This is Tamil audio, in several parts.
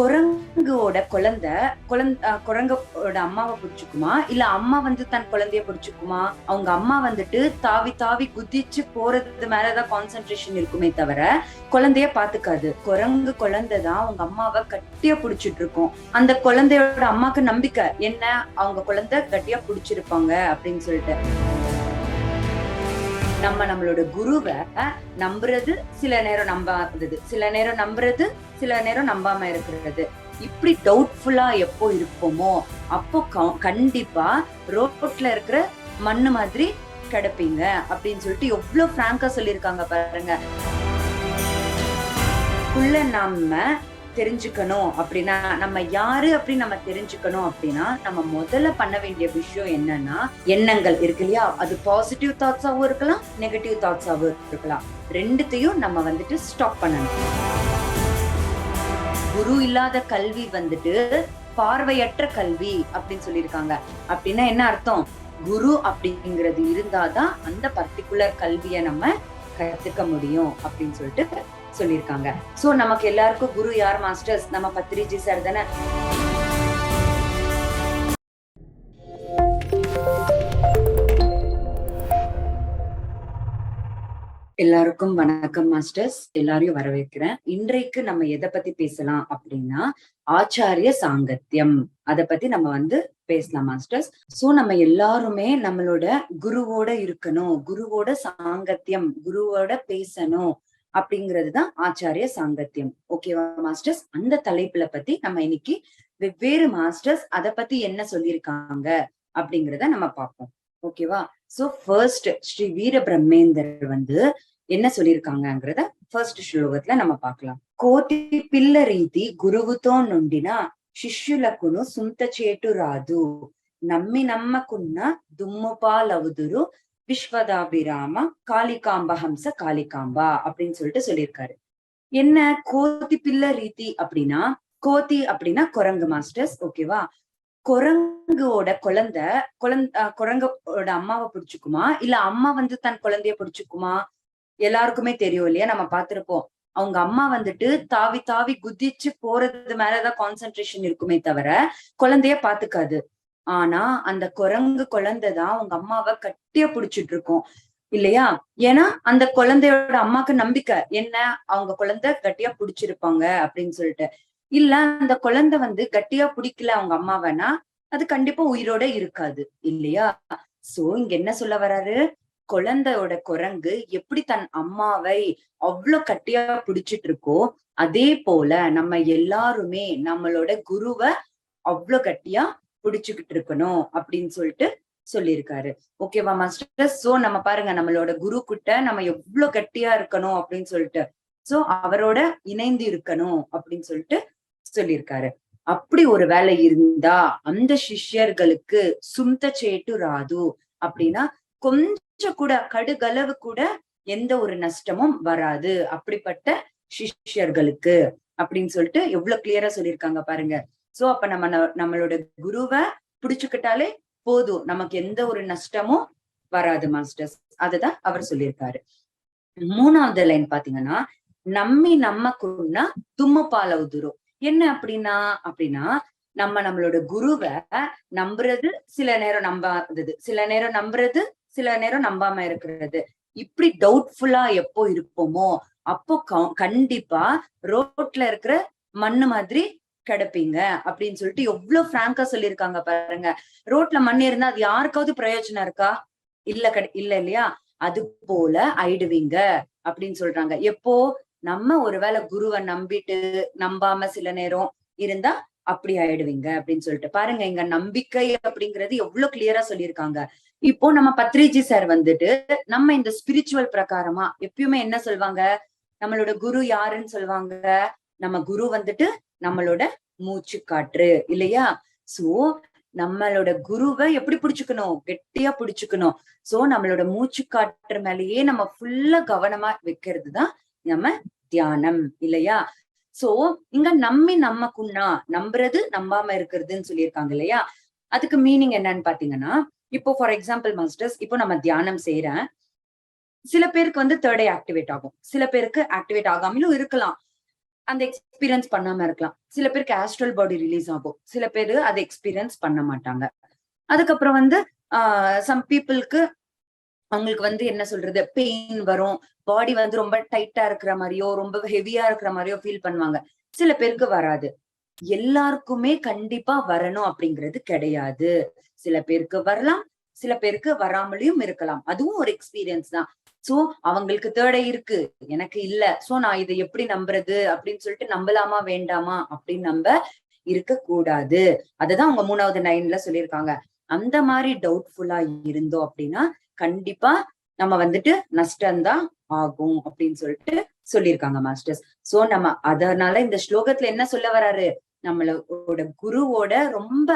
குரங்கோட குழந்தை குழந்த குரங்கோட அம்மாவை பிடிச்சுக்குமா? இல்ல அம்மா வந்து தன் குழந்தைய பிடிச்சுக்குமா? அவங்க அம்மா வந்துட்டு தாவி தாவி குதிச்சு போறது மேலதான் கான்சென்ட்ரேஷன் இருக்குமே தவிர குழந்தைய பாத்துக்காது குரங்கு குழந்தை தான் அவங்க அம்மாவை கட்டியா பிடிச்சிட்டு இருக்கும். அந்த குழந்தையோட அம்மாக்கு நம்பிக்கை என்ன? அவங்க குழந்தை கட்டியா பிடிச்சிருப்பாங்க அப்படின்னு சொல்லிட்டு. நம்ம நம்மளோட குருவை நம்புறது சில நேரம் நம்பாதது. சில நேரம் நம்புறது சில நேரம் நம்பாம இருக்கிறது. இப்படி டவுட்ஃபுல்லா எப்போ இருப்போமோ அப்போ கண்டிப்பா ரோட்ல இருக்கிற மண்ணு மாதிரி கிடப்பீங்க அப்படின்னு சொல்லிட்டு எவ்வளவு பிராங்கா சொல்லியிருக்காங்க பாருங்க. உள்ள நம்ம தெரிஞ்சுக்கணும் அப்படின்னா நம்ம யாரு அப்படின்னு நம்ம தெரிஞ்சுக்கணும் அப்படின்னா நம்ம முதல்ல பண்ண வேண்டிய விஷயம் என்னன்னா எண்ணங்கள் இருக்கு இல்லையா? அது பாசிட்டிவ் தாட்ஸாவும் இருக்கலாம் நெகட்டிவ் தாட்ஸாவும் இருக்கலாம். ரெண்டுத்தையும் நம்ம வந்துட்டு ஸ்டாப் பண்ணணும். குரு இல்லாத கல்வி வந்துட்டு பார்வையற்ற கல்வி அப்படின்னு சொல்லியிருக்காங்க. அப்படின்னா என்ன அர்த்தம்? குரு அப்படிங்கிறது இருந்தாதான் அந்த பர்டிகுலர் கல்வியை நம்ம கத்துக்க முடியும் அப்படின்னு சொல்லிட்டு சொல்லியிருக்காங்க. சோ நமக்கு எல்லாருக்கும் குரு யார் மாஸ்டர்ஸ் நம்ம பத்ரிஜி சார் தானே? எல்லாருக்கும் வணக்கம் மாஸ்டர்ஸ் எல்லாரையும் வரவேற்கிறேன். இன்றைக்கு நம்ம எதை பத்தி பேசலாம் அப்படின்னா ஆச்சாரிய சாங்கத்தியம் அத பத்தி நம்ம வந்து பேசலாம் மாஸ்டர்ஸ் சோ நம்ம எல்லாருமே நம்மளோட குருவோட இருக்கணும். குருவோட சாங்கத்தியம் குருவோட பேசணும். அப்படிங்கிறது தான் ஆச்சாரிய சாங்கத்தியம். ஓகேவா மாஸ்டர்ஸ் அந்த தலைப்புல பத்தி நம்ம இன்னைக்கு வெவ்வேறு மாஸ்டர்ஸ் அத பத்தி என்ன சொல்லியிருக்காங்க அப்படிங்கிறத நம்ம பார்ப்போம். ஓகேவா சோ ஃபர்ஸ்ட் ஸ்ரீ வீர பிரம்மேந்தர் வந்து என்ன சொல்லியிருக்காங்கிறத ஃபர்ஸ்ட் ஸ்லோகத்துல நம்ம பார்க்கலாம். కోటి పిల్ల రీతి గురువుతో నుండిన சுந்த சேட்டு ராது. நம்மி నమ్మి தும்முபால் దుమ్ముపాలవుదురు விஸ்வதாபிராம காளிகாம்ப ஹம்ச காளிகாம்பா அப்படின்னு சொல்லிட்டு சொல்லியிருக்காரு. என்ன? கோதி பில்ல ரீதி அப்படின்னா கோதி அப்படின்னா குரங்கு மாஸ்டர்ஸ் ஓகேவா குரங்கோட குழந்தை குழந்தை குரங்கோட அம்மாவை பிடிச்சுக்குமா? இல்ல அம்மா வந்து தன் குழந்தைய பிடிச்சுக்குமா? எல்லாருக்குமே தெரியும் இல்லையா? நம்ம பார்த்திருப்போம். அவங்க அம்மா வந்துட்டு தாவி தாவி குதிச்சு போறது மேலதான் கான்சென்ட்ரேஷன் இருக்குமே தவிர குழந்தைய பாத்துக்காது ஆனா அந்த குரங்கு குழந்தை தான் அவங்க அம்மாவை கட்டியா புடிச்சிட்டு இருக்கும். இல்லையா? ஏன்னா அந்த குழந்தையோட அம்மாக்கு நம்பிக்கை. என்ன? அவங்க குழந்தை கட்டியா புடிச்சிருப்பாங்க அப்படின்னு சொல்லிட்டு. இல்ல அந்த குழந்தை வந்து கட்டியா பிடிக்கல அவங்க அம்மாவனா அது கண்டிப்பா உயிரோட இருக்காது. இல்லையா? சோ இங்க என்ன சொல்ல வராரு? குழந்தையோட குரங்கு எப்படி தன் அம்மாவை அவ்வளவு கட்டியா பிடிச்சிட்டு இருக்கோ அதே போல நம்ம எல்லாருமே நம்மளோட குருவை அவ்வளவு கட்டியா பிடிச்சுக்கிட்டு இருக்கணும் அப்படின்னு சொல்லிட்டு சொல்லியிருக்காரு. ஓகேவா மாஸ்டர் சோ நம்ம பாருங்க நம்மளோட குரு கிட்ட நம்ம எவ்வளவு கட்டியா இருக்கணும் அப்படின்னு சொல்லிட்டு. சோ அவரோட இணைந்து இருக்கணும் அப்படின்னு சொல்லிட்டு சொல்லியிருக்காரு. அப்படி ஒரு வேலை இருந்தா அந்த சிஷ்யர்களுக்கு சுந்த சேட்டு ராது அப்படின்னா கொஞ்சம் கூட கடுகளவு கூட எந்த ஒரு நஷ்டமும் வராது. அப்படிப்பட்ட சிஷ்யர்களுக்கு அப்படின்னு சொல்லிட்டு எவ்வளவு கிளியரா சொல்லியிருக்காங்க பாருங்க. சோ அப்ப நம்ம நம்மளோட குருவை புடிச்சுக்கிட்டாலே போதும். நமக்கு எந்த ஒரு நஷ்டமும் வராது மாஸ்டர்ஸ் அதுதான் அவர் சொல்லியிருக்காரு. மூணாவது லைன் பாத்தீங்கன்னா நம்மி நம்மக்குன்னா தும்மப்பால உதுரும் என்ன அப்படின்னா அப்படின்னா நம்ம நம்மளோட குருவை நம்புறது சில நேரம் நம்பாதது. சில நேரம் நம்புறது சில நேரம் நம்பாம இருக்கிறது. இப்படி டவுட்ஃபுல்லா எப்போ இருப்போமோ அப்போ கண்டிப்பா ரோட்ல இருக்கிற மண்ணு மாதிரி கிடப்பீங்க அப்படின்னு சொல்லிட்டு எவ்வளவு பிராங்கா சொல்லியிருக்காங்க பாருங்க. ரோட்ல மண் இருந்தா அது யாருக்காவது பிரயோஜனம் இருக்கா? இல்ல கிடை இல்ல இல்லையா? அது போல ஆயிடுவீங்க அப்படின்னு சொல்றாங்க. எப்போ? நம்ம ஒருவேளை குருவை நம்பிட்டு நம்பாம சில நேரம் இருந்தா அப்படி ஆயிடுவீங்க அப்படின்னு சொல்லிட்டு. பாருங்க இங்க நம்பிக்கை அப்படிங்கறது எவ்வளவு கிளியரா சொல்லியிருக்காங்க. இப்போ நம்ம பத்ரிஜி சார் வந்துட்டு நம்ம இந்த ஸ்பிரிச்சுவல் பிரகாரமா எப்பயுமே என்ன சொல்வாங்க? நம்மளோட குரு யாருன்னு சொல்லுவாங்க நம்ம குரு வந்துட்டு நம்மளோட மூச்சு காற்று இல்லையா? சோ நம்மளோட குருவை எப்படி பிடிச்சுக்கணும்? கெட்டியா பிடிச்சுக்கணும். சோ நம்மளோட மூச்சு காற்று மேலேயே நம்ம ஃபுல்லா கவனமா வைக்கிறது தான் நம்ம தியானம் இல்லையா? சோ இங்க நம்மி நம்மக்குன்னா நம்புறது நம்பாம இருக்கிறதுன்னு சொல்லியிருக்காங்க இல்லையா? அதுக்கு மீனிங் என்னன்னு பாத்தீங்கன்னா இப்போ ஃபார் எக்ஸாம்பிள் மாஸ்டர்ஸ் இப்போ நம்ம தியானம் செய்யறேன். சில பேருக்கு வந்து தேர்ட் ஐ ஆக்டிவேட் ஆகும். சில பேருக்கு ஆக்டிவேட் ஆகாமலும் இருக்கலாம். அந்த எக்ஸ்பீரியன்ஸ் பண்ணாம இருக்கலாம். சில பேருக்கு ஆஸ்ட்ரல் பாடி ரிலீஸ் ஆகும். சில பேரு அதை எக்ஸ்பீரியன்ஸ் பண்ண மாட்டாங்க. அதுக்கப்புறம் வந்து ஆஹ் சம் பீப்புளுக்கு அவங்களுக்கு வந்து என்ன சொல்றது? பெயின் வரும். பாடி வந்து ரொம்ப டைட்டா இருக்கிற மாதிரியோ ரொம்ப ஹெவியா இருக்கிற மாதிரியோ ஃபீல் பண்ணுவாங்க. சில பேருக்கு வராது. எல்லாருக்குமே கண்டிப்பா வரணும் அப்படிங்கிறது கிடையாது. சில பேருக்கு வரலாம். சில பேருக்கு வராமலையும் இருக்கலாம். அதுவும் ஒரு எக்ஸ்பீரியன்ஸ் தான். சோ அவங்களுக்கு தேடை இருக்கு. எனக்கு இல்ல. சோ நான் இதை எப்படி நம்புறது? அப்படின்னு சொல்லிட்டு நம்பலாமா வேண்டாமா? அப்படின்னு நம்ப இருக்க கூடாது. அததான் அவங்க மூணாவது நைன்ல சொல்லியிருக்காங்க. அந்த மாதிரி டவுட்ஃபுல்லா இருந்தோம் அப்படின்னா கண்டிப்பா நம்ம வந்துட்டு நஷ்டம்தான் ஆகும் அப்படின்னு சொல்லிட்டு சொல்லியிருக்காங்க மாஸ்டர்ஸ் சோ நம்ம அதனால இந்த ஸ்லோகத்துல என்ன சொல்ல வராரு? நம்மளோட குருவோட ரொம்ப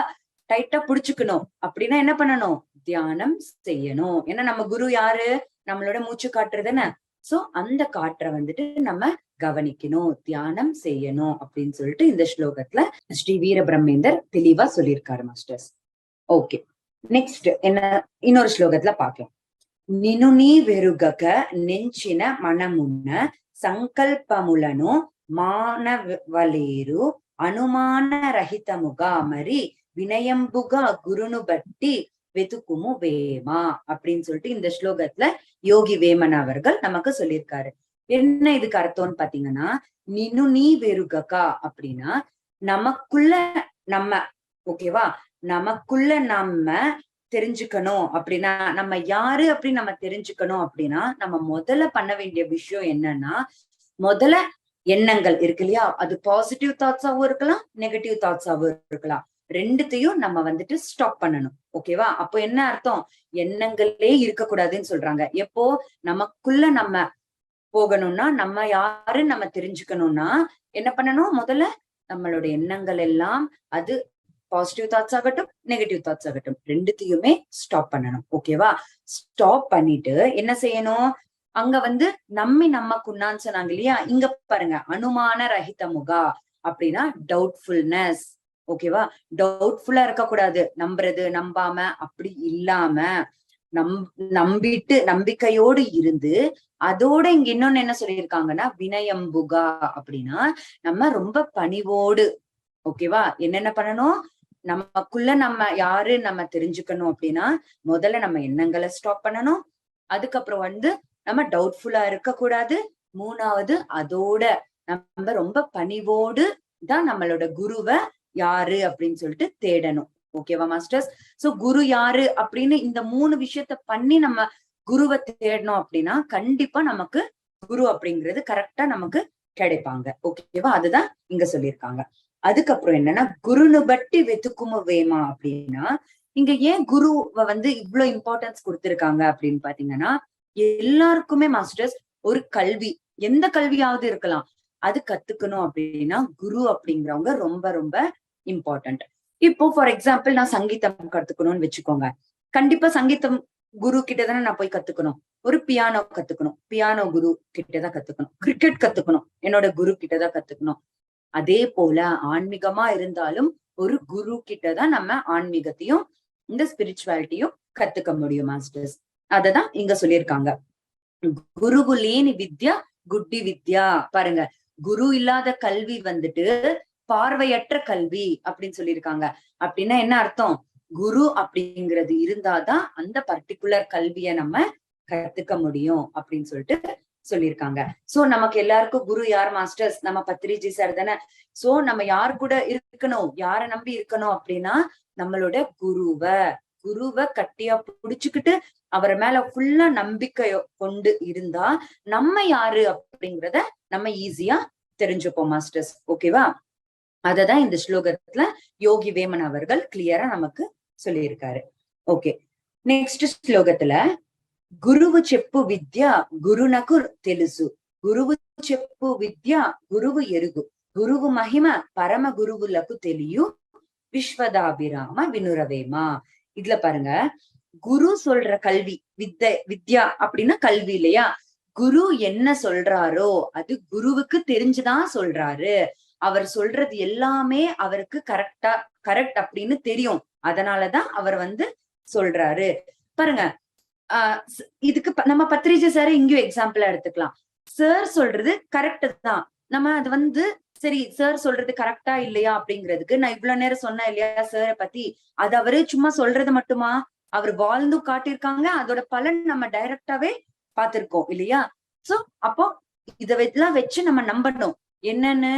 டைட்டா புடிச்சுக்கணும். அப்படின்னா என்ன பண்ணணும்? தியானம் செய்யணும். ஏன்னா நம்ம குரு யாரு? நம்மளோட மூச்சு காட்டுறதுன்னு சோ அந்த காற்றை வந்துட்டு நம்ம கவனிக்கணும் தியானம் செய்யணும் அப்படின்னு சொல்லிட்டு இந்த ஸ்லோகத்துல ஸ்ரீ வீர பிரம்மேந்தர் தெளிவா சொல்லியிருக்காரு மாஸ்டர்ஸ் ஓகே நெக்ஸ்ட் என்ன இன்னொரு ஸ்லோகத்துல பாக்கலாம் నినుని వెరుగక నెంచిన మనమున్న సంకల్పములను మానవలేరు అనుమాన రహితముగా మరి వినయంబుగా గురును బట్టి வெதுக்குமு வேமா அப்படின்னு சொல்லிட்டு இந்த ஸ்லோகத்துல யோகி வேமன் அவர்கள் நமக்கு சொல்லியிருக்காரு. என்ன இதுக்கு அர்த்தம்னு பாத்தீங்கன்னா நினு நீ வெறுகக்கா அப்படின்னா நமக்குள்ள நம்ம ஓகேவா நமக்குள்ள நம்ம தெரிஞ்சுக்கணும் அப்படின்னா நம்ம யாரு அப்படின்னு நம்ம தெரிஞ்சுக்கணும் அப்படின்னா நம்ம முதல்ல பண்ண வேண்டிய விஷயம் என்னன்னா முதல்ல எண்ணங்கள் இருக்கு இல்லையா? அது பாசிட்டிவ் தாட்ஸாவும் இருக்கலாம் நெகட்டிவ் தாட்ஸாவும் இருக்கலாம். ரெண்டுத்தையும் நம்ம வந்துட்டு ஸ்டாப் பண்ணணும். ஓகேவா அப்போ என்ன அர்த்தம்? எண்ணங்களே இருக்கக்கூடாதுன்னு சொல்றாங்க. எப்போ நமக்குள்ள நம்ம போகணும்னா நம்ம யாருன்னு நம்ம தெரிஞ்சுக்கணும்னா என்ன பண்ணணும்? முதல்ல நம்மளோட எண்ணங்கள் எல்லாம் அது பாசிட்டிவ் தாட்ஸ் ஆகட்டும் நெகட்டிவ் தாட்ஸ் ஆகட்டும். ரெண்டுத்தையுமே ஸ்டாப் பண்ணணும். ஓகேவா ஸ்டாப் பண்ணிட்டு என்ன செய்யணும்? அங்க வந்து நம்மி நம்ம குன்னான்னு சொன்னாங்க இல்லையா? இங்க பாருங்க. அனுமான ரஹித முகா அப்படின்னா டவுட்ஃபுல்னஸ் ஓகேவா டவுட்ஃபுல்லா இருக்கக்கூடாது. நம்புறது நம்பாம அப்படி இல்லாம நம் நம்பிட்டு நம்பிக்கையோடு இருந்து அதோட இங்க இன்னொன்னு என்ன சொல்லியிருக்காங்கன்னா வினயம்புகா அப்படின்னா நம்ம ரொம்ப பணிவோடு. ஓகேவா என்னென்ன பண்ணணும்? நமக்குள்ள நம்ம யாரு நம்ம தெரிஞ்சுக்கணும் அப்படின்னா முதல்ல நம்ம எண்ணங்களை ஸ்டாப் பண்ணணும். அதுக்கப்புறம் வந்து நம்ம டவுட்ஃபுல்லா இருக்கக்கூடாது. மூணாவது அதோட நம்ம ரொம்ப பணிவோடு தான் நம்மளோட குருவை யாரு அப்படின்னு சொல்லிட்டு தேடணும். ஓகேவா மாஸ்டர்ஸ் சோ குரு யாரு அப்படின்னு இந்த மூணு விஷயத்த பண்ணி நம்ம குருவை தேடணும் அப்படின்னா கண்டிப்பா நமக்கு குரு அப்படிங்கிறது கரெக்டா நமக்கு கிடைப்பாங்க. ஓகேவா அதுதான் இங்க சொல்லியிருக்காங்க. அதுக்கப்புறம் என்னன்னா குருனு பட்டி வெத்துக்கும வேமா அப்படின்னா இங்க ஏன் குருவை வந்து இவ்வளவு இம்பார்ட்டன்ஸ் கொடுத்திருக்காங்க அப்படின்னு பாத்தீங்கன்னா எல்லாருக்குமே மாஸ்டர்ஸ் ஒரு கல்வி எந்த கல்வியாவது இருக்கலாம். அது கத்துக்கணும் அப்படின்னா குரு அப்படிங்கிறவங்க ரொம்ப ரொம்ப இம்பார்ட்டன்ட் இப்போ ஃபார் எக்ஸாம்பிள் நான் சங்கீதம் கத்துக்கணும்னு வச்சுக்கோங்க. கண்டிப்பா சங்கீதம் குரு கிட்ட தானே நான் போய் கத்துக்கணும். ஒரு பியானோ கத்துக்கணும். பியானோ குரு கிட்டதான் கத்துக்கணும். கிரிக்கெட் கத்துக்கணும். என்னோட குரு கிட்டதான் கத்துக்கணும். அதே போல ஆன்மீகமா இருந்தாலும் ஒரு குரு கிட்டதான் நம்ம ஆன்மீகத்தையும் இந்த ஸ்பிரிச்சுவாலிட்டியும் கத்துக்க முடியும் மாஸ்டர்ஸ் அததான் இங்க சொல்லியிருக்காங்க. குருகுலேனி வித்யா குட்டி வித்யா. பாருங்க. குரு இல்லாத கல்வி வந்துட்டு பார்வையற்ற கல்வி அப்படின்னு சொல்லியிருக்காங்க. அப்படின்னா என்ன அர்த்தம்? குரு அப்படிங்கிறது இருந்தாதான் அந்த பர்டிகுலர் கல்விய நம்ம கத்துக்க முடியும் அப்படின்னு சொல்லிட்டு சொல்லியிருக்காங்க. சோ நமக்கு எல்லாருக்கும் குரு யார் மாஸ்டர்ஸ் நம்ம பத்ரிஜி சார் தானே? சோ நம்ம யார் கூட இருக்கணும்? யார நம்பி இருக்கணும் அப்படின்னா நம்மளோட குருவ. குருவ கட்டியா புடிச்சுக்கிட்டு அவரை மேல ஃபுல்லா நம்பிக்கை கொண்டு இருந்தா நம்ம யாரு அப்படிங்கிறத நம்ம ஈஸியா தெரிஞ்சுப்போம் மாஸ்டர்ஸ் ஓகேவா அததான் இந்த ஸ்லோகத்துல யோகி வேமன் அவர்கள் கிளியரா நமக்கு சொல்லியிருக்காரு ஓகே நெக்ஸ்ட் ஸ்லோகத்துல గురువు చెప్పు విద్య గురునకు తెలుసు గురువు చెప్పు విద్య గురువు ఎరుగు గురువు మహిమ పరమ గురువులకు తెలియు விஸ்வதாபிராம வினுரவேமா இதுல பாருங்க குரு சொல்ற கல்வி வித்த வித்யா அப்படின்னா கல்வி இல்லையா குரு என்ன சொல்றாரோ அது குருவுக்கு தெரிஞ்சுதான் சொல்றாரு அவர் சொல்றது எல்லாமே அவருக்கு கரெக்டா கரெக்ட் அப்படின்னு தெரியும். அதனாலதான் அவர் வந்து சொல்றாரு. பாருங்க ஆஹ் இதுக்கு நம்ம பத்ரிஜி சார் இங்கேயும் எக்ஸாம்பிளா எடுத்துக்கலாம். சார் சொல்றது கரெக்ட் தான். நம்ம அது வந்து சரி சார் சொல்றது கரெக்டா இல்லையா அப்படிங்கிறதுக்கு நான் இவ்வளவு நேரம் சொன்னேன் இல்லையா சாரை பத்தி? அது அவரு சும்மா சொல்றது மட்டுமா? அவர் வாழ்ந்து காட்டியிருக்காங்க அதோட பலன் நம்ம டைரக்டாவே பார்த்திருக்கோம் இல்லையா? சோ அப்போ இதெல்லாம் வச்சு நம்ம நம்பணும். என்னன்னு?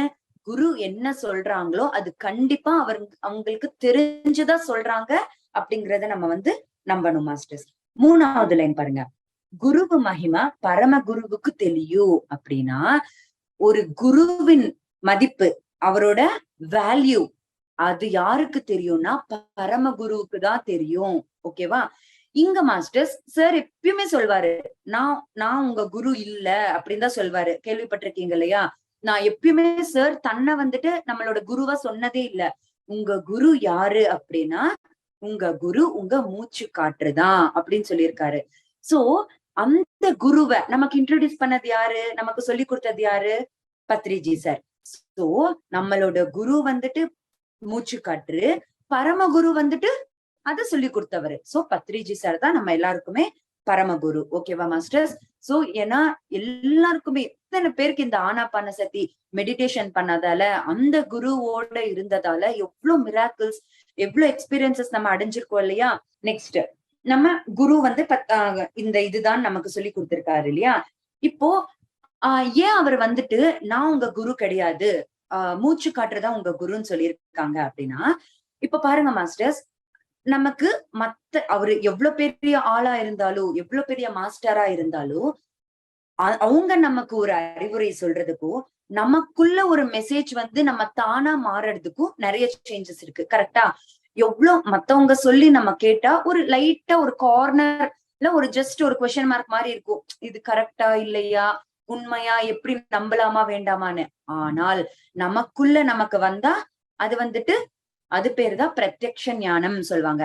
குரு என்ன சொல்றாங்களோ அது கண்டிப்பா அவர் அவங்களுக்கு தெரிஞ்சுதான் சொல்றாங்க அப்படிங்கறத நம்ம வந்து நம்பணும் மாஸ்டர்ஸ் மூணாவது லைன் பாருங்க. குருவு மகிமா பரம குருவுக்கு தெரியும் அப்படின்னா ஒரு குருவின் மதிப்பு அவரோட வேல்யூ அது யாருக்கு தெரியும்னா பரம குருவுக்கு தான் தெரியும் ஓகேவா இங்க மாஸ்டர்ஸ் சார் எப்பயுமே சொல்வாரு நான் நான் உங்க குரு இல்ல அப்படின்னு தான் சொல்வாரு. கேள்விப்பட்டிருக்கீங்க இல்லையா? நான் எப்பயுமே சார் தன்னை வந்துட்டு நம்மளோட குருவா சொன்னதே இல்ல. உங்க குரு யாரு அப்படின்னா உங்க குரு உங்க மூச்சு காற்றுதான் அப்படின்னு சொல்லியிருக்காரு. சோ அந்த குருவை நமக்கு இன்ட்ரோடியூஸ் பண்ணது யாரு? நமக்கு சொல்லி கொடுத்தது யாரு? பத்ரிஜி சார் சோ நம்மளோட குரு வந்துட்டு மூச்சு காற்று பரமகுரு வந்துட்டு அத சொல்லி கொடுத்தவரு. சோ பத்ரிஜி சார் தான் நம்ம எல்லாருக்குமே பரமகுரு ஓகேவா மாஸ்டர்ஸ் சோ ஏன்னா எல்லாருக்குமே எத்தனை பேருக்கு இந்த ஆனாபான சக்தி மெடிடேஷன் பண்ணதால அந்த குருவோட இருந்ததால எவ்வளவு மிராக்கிள்ஸ் எவ்வளவு எக்ஸ்பீரியன்சஸ் நம்ம அடைஞ்சிருக்கோம் இல்லையா? நெக்ஸ்ட் நம்ம குரு வந்து இந்த இதுதான் நமக்கு சொல்லி கொடுத்திருக்காரு இல்லையா? இப்போ ஆஹ் ஏன் அவர் வந்துட்டு நான் உங்க குரு கிடையாது ஆஹ் மூச்சு காட்டுறதா உங்க குருன்னு சொல்லியிருக்காங்க அப்படின்னா இப்ப பாருங்க மாஸ்டர்ஸ் நமக்கு மத்த அவரு எவ்வளவு பெரிய ஆளா இருந்தாலும் எவ்வளவு பெரிய மாஸ்டரா இருந்தாலும் அவங்க நமக்கு ஒரு அறிவுரை சொல்றதுக்கும் நமக்குள்ள ஒரு மெசேஜ் வந்து நம்ம தானா மாறுறதுக்கும் நிறைய சேஞ்சஸ் இருக்கு. கரெக்டா எவ்வளவு மத்தவங்க சொல்லி நம்ம கேட்டா ஒரு லைட்டா ஒரு கார்னர்ல ஒரு ஜஸ்ட் ஒரு கொஸ்டின் மார்க் மாதிரி இருக்கும். இது கரெக்டா இல்லையா? உண்மையா? எப்படி நம்பலாமா? வேண்டாமான்னு. ஆனால் நமக்குள்ள நமக்கு வந்தா அது வந்துட்டு அது பேரு தான் பிரத்யக்ஷ ஞானம் சொல்லுவாங்க.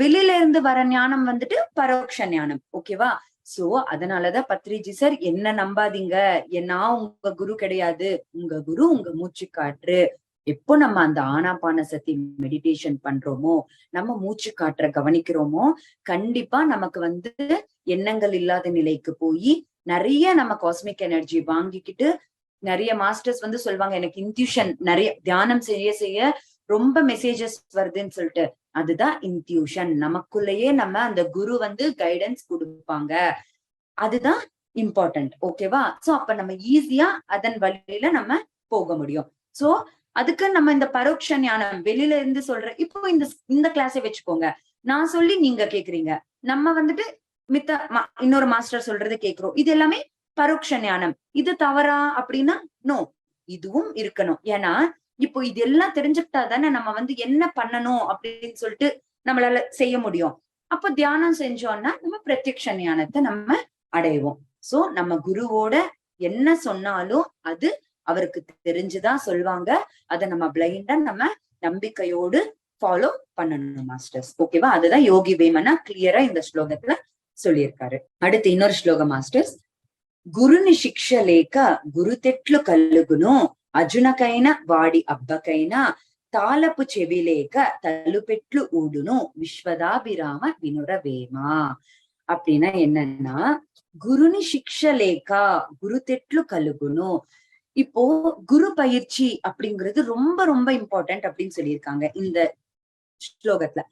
வெளியில இருந்து வர ஞானம் வந்துட்டு பரோட்ச ஞானம். ஓகேவா சோ அதனாலதான் பத்ரிஜி சார் என்ன நம்பாதீங்க. நான் உங்க குரு கிடையாது. உங்க குரு உங்க மூச்சு காற்று. எப்போ நம்ம அந்த ஆனாபான சக்தி மெடிடேஷன் பண்றோமோ நம்ம மூச்சு காற்ற கவனிக்கிறோமோ கண்டிப்பா நமக்கு வந்து எண்ணங்கள் இல்லாத நிலைக்கு போய் நிறைய நம்ம காஸ்மிக் எனர்ஜி வாங்கிக்கிட்டு நிறைய மாஸ்டர்ஸ் வந்து சொல்லுவாங்க எனக்கு இன்ட்யூஷன் நிறைய தியானம் செய்ய செய்ய ரொம்ப மெசேஜஸ் வருதுன்னு சொல்லிட்டு அதுதான் இன்ட்யூஷன் நமக்குள்ளேயே நம்ம அந்த குரு வந்து கைடன்ஸ் கொடுப்பாங்க. அதுதான் இம்பார்ட்டன்ட் ஓகேவா சோ அப்ப நம்ம ஈஸியா அதன் வழியில நம்ம போக முடியும். சோ அதுக்கு நம்ம இந்த பரோட்ச ஞானம் வெளியில இருந்து சொல்ற இப்போ இந்த இந்த கிளாஸை வச்சுக்கோங்க. நான் சொல்லி நீங்க கேக்குறீங்க. நம்ம வந்துட்டு மித்த இன்னொரு மாஸ்டர் சொல்றது கேக்குறோம். இது எல்லாமே பரோட்ச ஞானம். இது தவறா அப்படின்னா நோ இதுவும் இருக்கணும். ஏன்னா இப்போ இது எல்லாம் தெரிஞ்சுக்கிட்டா தானே நம்ம வந்து என்ன பண்ணணும் அப்படின்னு சொல்லிட்டு நம்மளால செய்ய முடியும் அப்ப தியானம் செஞ்சோம்னா நம்ம பிரத்யக்ஷ ஞானத்தை நம்ம அடைவோம் சோ நம்ம குருவோட என்ன சொன்னாலும் அது அவருக்கு தெரிஞ்சுதான் சொல்லுவாங்க அதை நம்ம பிளைண்டா நம்ம நம்பிக்கையோடு ஃபாலோ பண்ணணும் மாஸ்டர்ஸ் ஓகேவா அதுதான் யோகி வேமனா கிளியரா இந்த ஸ்லோகத்துல சொல்லியிருக்காரு அடுத்து இன்னொரு ஸ்லோகம் மாஸ்டர்ஸ் గురుని శిక్ష లేక గురు తెట్లు కలుగును అజునకైన వాడి అబ్బకైనా తాళపు చెవిలేక తలుపెట్లు ఊడును విశ్వదాభిరామ వినురవేమా அப்படின்னா என்னன்னா குருனி சிக்ஷ லேக்கா குரு தெట్లు இப்போ குரு பயிற்சி அப்படிங்கிறது ரொம்ப ரொம்ப இம்பார்ட்டன்ட் அப்படின்னு சொல்லியிருக்காங்க இந்த ஸ்லோகத்துல.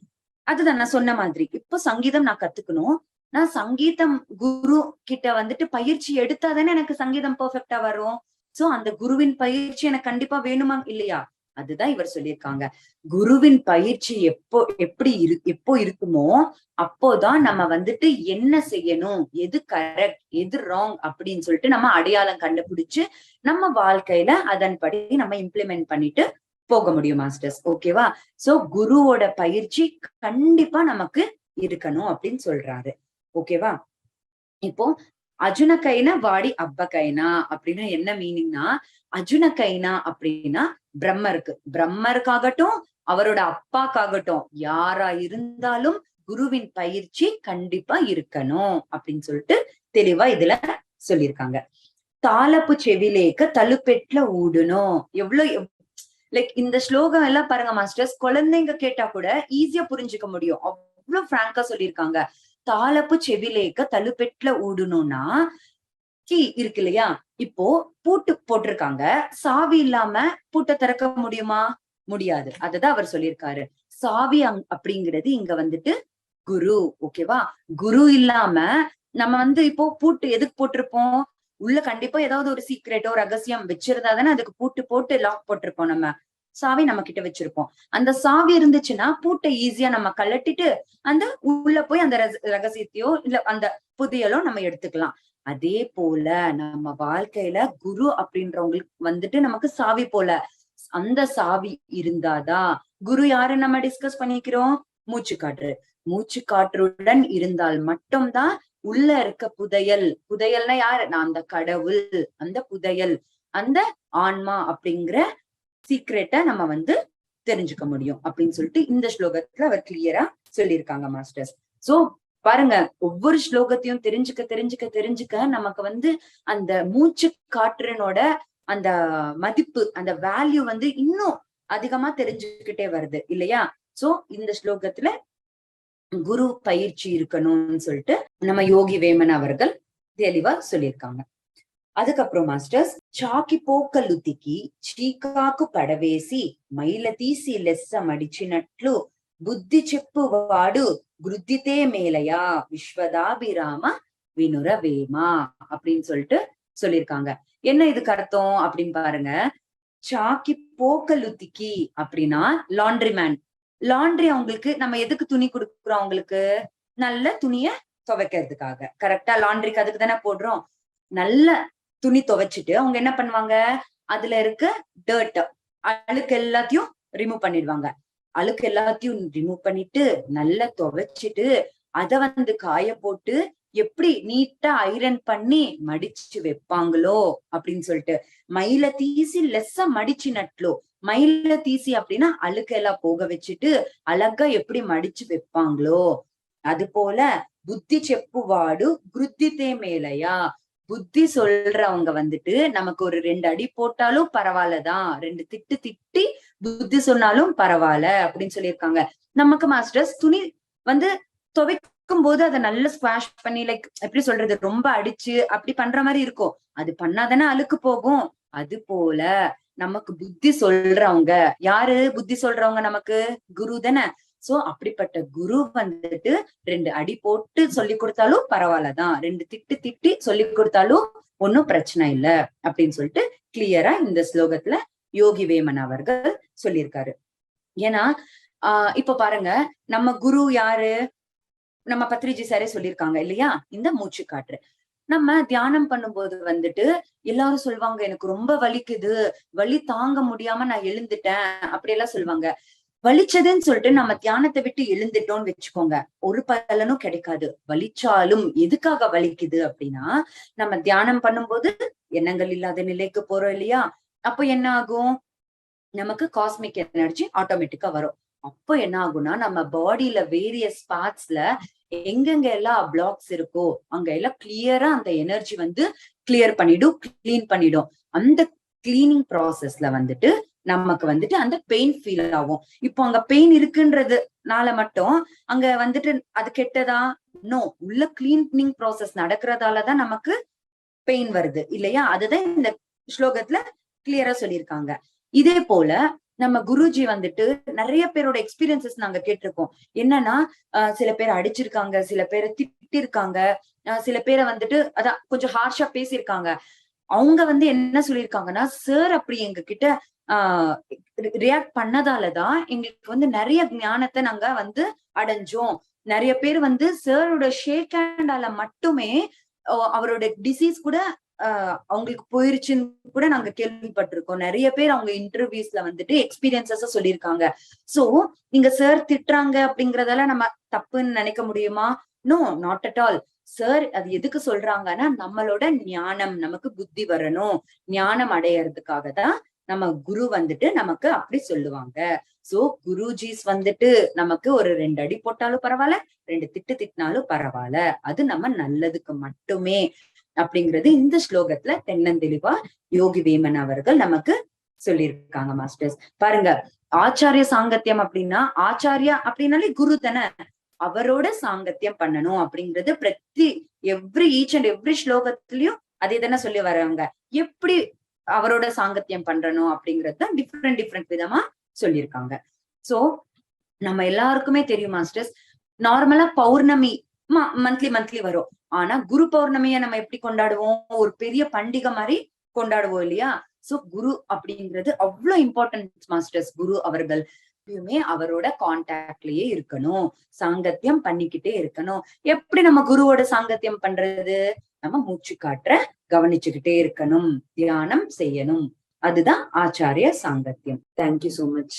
அதுதான் நான் சொன்ன மாதிரி. இப்போ சங்கீதம் நான் கத்துக்கணும். நான் சங்கீதம் குரு கிட்ட வந்துட்டு பயிற்சி எடுத்தாதானே எனக்கு சங்கீதம் பெர்ஃபெக்டா வரும்? சோ அந்த குருவின் பயிற்சி எனக்கு கண்டிப்பா வேணுமா? இல்லையா? அதுதான் இவர் சொல்லியிருக்காங்க. குருவின் பயிற்சி எப்போ எப்படி இரு எப்போ இருக்குமோ அப்போதான் நம்ம வந்துட்டு என்ன செய்யணும்? எது கரெக்ட் எது ராங் அப்படின்னு சொல்லிட்டு நம்ம அடையாளம் கண்டுபிடிச்சு நம்ம வாழ்க்கையில அதன்படி நம்ம இம்ப்ளிமெண்ட் பண்ணிட்டு போக முடியும் மாஸ்டர்ஸ் ஓகேவா சோ குருவோட பயிற்சி கண்டிப்பா நமக்கு இருக்கணும் அப்படின்னு சொல்றாரு. ஓகேவா இப்போ அஜுனகைனா வாடி அப்பகைனா அப்படின்னா என்ன மீனிங்னா அஜுனகைனா அப்படின்னா பிரம்மருக்கு. பிரம்மருக்காகட்டும் அவரோட அப்பாக்காகட்டும் யாரா இருந்தாலும் குருவின் பயிற்சி கண்டிப்பா இருக்கணும் அப்படின்னு சொல்லிட்டு தெளிவா இதுல சொல்லியிருக்காங்க. தாளப்பு செவிலேக்க தலுப்பெட்ல ஊடணும். எவ்வளவு லைக் இந்த ஸ்லோகம் எல்லாம் பாருங்க மாஸ்டர்ஸ். குழந்தைங்க கேட்டா கூட ஈஸியா புரிஞ்சுக்க முடியும். அவ்வளவு பிராங்கா சொல்லியிருக்காங்க. தாளப்பு செவிலேக்க தலுப்பெட்ல ஊடணும்னா கீ இருக்கு இல்லையா? இப்போ பூட்டு போட்டிருக்காங்க. சாவி இல்லாம பூட்டை திறக்க முடியுமா? முடியாது. அததான் அவர் சொல்லியிருக்காரு. சாவி அங் அப்படிங்கிறது இங்க வந்துட்டு குரு ஓகேவா? குரு இல்லாம நம்ம வந்து இப்போ பூட்டு எதுக்கு போட்டிருப்போம்? உள்ள கண்டிப்பா ஏதாவது ஒரு சீக்ரெட்டோ ரகசியம் வச்சிருந்தா தானே அதுக்கு பூட்டு போட்டு லாக் போட்டிருப்போம் நம்ம. சாவி நம்ம கிட்ட வச்சிருப்போம். அந்த சாவி இருந்துச்சுன்னா பூட்டை ஈஸியா நம்ம கழட்டிட்டு அந்த உள்ள போய் அந்த ரகசியத்தையோ இல்ல அந்த புதியலோ நம்ம எடுத்துக்கலாம். அதே போல நம்ம வாழ்க்கையில குரு அப்படின்றவங்களுக்கு வந்துட்டு நமக்கு சாவி போல. அந்த சாவி இருந்தாதான் குரு யாரு நம்ம டிஸ்கஸ் பண்ணிக்கிறோம்? மூச்சு காற்று. மூச்சு காற்றுடன் இருந்தால் மட்டும்தான் உள்ள இருக்க புதையல். புதையல்னா யாரு? நான் அந்த கடவுள். அந்த புதையல். அந்த ஆன்மா அப்படிங்கிற சீக்ரெட்டா நம்ம வந்து தெரிஞ்சுக்க முடியும் அப்படின்னு சொல்லிட்டு இந்த ஸ்லோகத்துல அவர் கிளியரா சொல்லியிருக்காங்க மாஸ்டர்ஸ் சோ பாருங்க ஒவ்வொரு ஸ்லோகத்தையும் தெரிஞ்சுக்க தெரிஞ்சுக்க தெரிஞ்சுக்க நமக்கு வந்து அந்த மூச்சு காற்றினோட அந்த மதிப்பு அந்த வேல்யூ வந்து இன்னும் அதிகமா தெரிஞ்சுக்கிட்டே வருது இல்லையா? சோ இந்த ஸ்லோகத்துல குரு பயிற்சி இருக்கணும்னு சொல்லிட்டு நம்ம யோகி வேமன் அவர்கள் தெளிவா சொல்லியிருக்காங்க. அதுக்கப்புறம் மாஸ்டர்ஸ் మాస్టర్స్ చాకిపోకలుతికి చీకాకు పడవేసి మైల తీసి లెస్స మడిచినట్లు బుద్ధి చెప్పువాడు குருத்தித்தே மேலையா விஸ்வதாபிராம வினுரவேமா அப்படின்னு சொல்லிட்டு சொல்லியிருக்காங்க என்ன இதுக்கு அர்த்தம் அப்படின்னு பாருங்க சாக்கி போக்கலுத்திக்கி அப்படின்னா லாண்ட்ரி மேன் லாண்ட்ரி அவங்களுக்கு நம்ம எதுக்கு துணி கொடுக்குறோம் அவங்களுக்கு நல்ல துணிய துவைக்கிறதுக்காக கரெக்டா லாண்ட்ரிக்கு அதுக்கு தானே போடுறோம் நல்ல துணி துவைச்சிட்டு அவங்க என்ன பண்ணுவாங்க? அதுல இருக்க டர்ட் அழுக்கு எல்லாத்தையும் ரிமூவ் பண்ணிடுவாங்க. அழுக்கு எல்லாத்தையும் ரிமூவ் பண்ணிட்டு நல்லா துவைச்சிட்டு அத வந்து காய போட்டு எப்படி நீட்டா ஐரன் பண்ணி மடிச்சு வைப்பாங்களோ அப்படின்னு சொல்லிட்டு மயில தீசி லெஸ்ஸ மடிச்சினட்லோ மயில தீசி அப்படின்னா அழுக்கெல்லாம் போக வச்சுட்டு அழகா எப்படி மடிச்சு வைப்பாங்களோ அது போல புத்தி செப்புவாடு குருத்தித்தே மேலையா புத்தி சொல்றவங்க வந்துட்டு நமக்கு ஒரு ரெண்டு அடி போட்டாலும் பரவாயில்லதான் ரெண்டு திட்டு திட்டி புத்தி சொன்னாலும் பரவாயில்ல அப்படின்னு சொல்லியிருக்காங்க. நமக்கு மாஸ்டர்ஸ் துணி வந்து துவைக்கும் போது அதை நல்ல ஸ்குவாஷ் பண்ணி லைக் எப்படி சொல்றது ரொம்ப அடிச்சு அப்படி பண்ற மாதிரி இருக்கும். அது பண்ணாதானே அழுக்கு போகும். அது போல நமக்கு புத்தி சொல்றவங்க யாரு புத்தி சொல்றவங்க நமக்கு? குரு தானே. சோ அப்படிப்பட்ட குரு வந்துட்டு ரெண்டு அடி போட்டு சொல்லி கொடுத்தாலும் பரவாயில்லதான் ரெண்டு திட்டு திட்டி சொல்லி கொடுத்தாலும் ஒன்னும் பிரச்சனை இல்ல அப்படின்னு சொல்லிட்டு கிளியரா இந்த ஸ்லோகத்துல யோகி வேமன் அவர்கள் சொல்லியிருக்காரு. ஏன்னா ஆஹ் இப்ப பாருங்க நம்ம குரு யாரு? நம்ம பத்ரிஜி சாரே சொல்லியிருக்காங்க இல்லையா? இந்த மூச்சு காற்று. நம்ம தியானம் பண்ணும்போது வந்துட்டு எல்லாரும் சொல்லுவாங்க எனக்கு ரொம்ப வலிக்குது வலி தாங்க முடியாம நான் எழுந்துட்டேன் அப்படியெல்லாம் சொல்லுவாங்க. வலிச்சதுன்னு சொல்லிட்டு நம்ம தியானத்தை விட்டு எழுந்துட்டோம்னு வச்சுக்கோங்க. ஒரு பலனும் கிடைக்காது. வலிச்சாலும் எதுக்காக வலிக்குது அப்படின்னா நம்ம தியானம் பண்ணும்போது எண்ணங்கள் இல்லாத நிலைக்கு போறோம் இல்லையா? அப்போ என்ன ஆகும்? நமக்கு காஸ்மிக் எனர்ஜி ஆட்டோமேட்டிக்கா வரும். அப்போ என்ன ஆகும்னா நம்ம பாடியில வேரியஸ் பார்ட்ஸ்ல எங்கெங்க எல்லாம் பிளாக்ஸ் இருக்கோ அங்க எல்லாம் கிளியரா அந்த எனர்ஜி வந்து கிளியர் பண்ணிடும் கிளீன் பண்ணிடும். அந்த கிளீனிங் ப்ராசஸ்ல வந்துட்டு நமக்கு வந்துட்டு அந்த பெயின் ஃபீல் ஆகும். இப்போ அங்க பெயின் இருக்குன்றதுனால மட்டும் அங்க வந்துட்டு அது கெட்டதா? நோ உள்ள கிளீனிங் ப்ராசஸ் நடக்கிறதாலதான் நமக்கு பெயின் வருது. இல்லையா? அதுதான் இந்த ஸ்லோகத்துல கிளியரா சொல்லியிருக்காங்க. இதே போல நம்ம குருஜி வந்துட்டு நிறைய பேரோட எக்ஸ்பீரியன்சஸ் நாங்க கேட்டிருக்கோம். என்னன்னா சில பேர் அடிச்சிருக்காங்க சில பேரை திட்டிருக்காங்க சில பேரை வந்துட்டு அதான் கொஞ்சம் ஹார்ஷா பேசியிருக்காங்க. அவங்க வந்து என்ன சொல்லியிருக்காங்கன்னா சார் அப்படி எங்க கிட்ட ஆஹ் ரியாக்ட் பண்ணதாலதான் எங்களுக்கு வந்து நிறைய ஞானத்தை நாங்க வந்து அடைஞ்சோம். நிறைய பேர் வந்து சாரோட ஷேக் ஹேண்டால மட்டுமே அவரோட டிசீஸ் கூட ஆஹ் அவங்களுக்கு போயிருச்சுன்னு கூட நாங்க கேள்விப்பட்டிருக்கோம். நிறைய பேர் அவங்க இன்டர்வியூஸ்ல வந்துட்டு எக்ஸ்பீரியன்சஸ் சொல்லியிருக்காங்க. சோ நீங்க சார் திட்டுறாங்க அப்படிங்கறதால நம்ம தப்புன்னு நினைக்க முடியுமா? No not at all sir அது எதுக்கு சொல்றாங்கன்னா நம்மளோட ஞானம் நமக்கு புத்தி வரணும். ஞானம் அடையறதுக்காக தான் நம்ம குரு வந்துட்டு நமக்கு அப்படி சொல்லுவாங்க. சோ குருஜிஸ் வந்துட்டு நமக்கு ஒரு ரெண்டு அடி போட்டாலும் பரவாயில்ல ரெண்டு திட்டு திட்டினாலும் பரவாயில்ல. அது நம்ம நல்லதுக்கு மட்டுமே அப்படிங்கிறது இந்த ஸ்லோகத்துல தென்னந்தெளிவா யோகி வேமன் அவர்கள் நமக்கு சொல்லியிருக்காங்க மாஸ்டர்ஸ் பாருங்க ஆச்சாரிய சாங்கத்தியம் அப்படின்னா ஆச்சாரியா அப்படின்னாலே குரு தானே. அவரோட சாங்கத்தியம் பண்ணணும் அப்படிங்கிறது பிரதி எவ்ரி ஈச் அண்ட் எவ்ரி ஸ்லோகத்திலயும் அதே தானே சொல்லி வர்றவங்க. எப்படி அவரோட சாங்கத்தியம் பண்றணும் அப்படிங்கறது தான் டிஃப்ரெண்ட் டிஃப்ரெண்ட் விதமா சொல்லியிருக்காங்க. சோ நம்ம எல்லாருக்குமே தெரியும் மாஸ்டர்ஸ் நார்மலா பௌர்ணமி மந்த்லி மந்த்லி வரும். ஆனா குரு பௌர்ணமிய நம்ம எப்படி கொண்டாடுவோம்? ஒரு பெரிய பண்டிகை மாதிரி கொண்டாடுவோம் இல்லையா? சோ குரு அப்படிங்கிறது அவ்வளவு இம்பார்ட்டன்ட் மாஸ்டர்ஸ் குரு அவர்கள் எப்பயுமே அவரோட கான்டாக்ட்லயே இருக்கணும். சாங்கத்தியம் பண்ணிக்கிட்டே இருக்கணும். எப்படி நம்ம குருவோட சாங்கத்தியம் பண்றது? நம்ம மூச்சு காற்ற கவனிச்சுக்கிட்டே இருக்கணும். தியானம் செய்யணும். அதுதான் ஆச்சாரிய சாங்கத்தியம். Thank you so much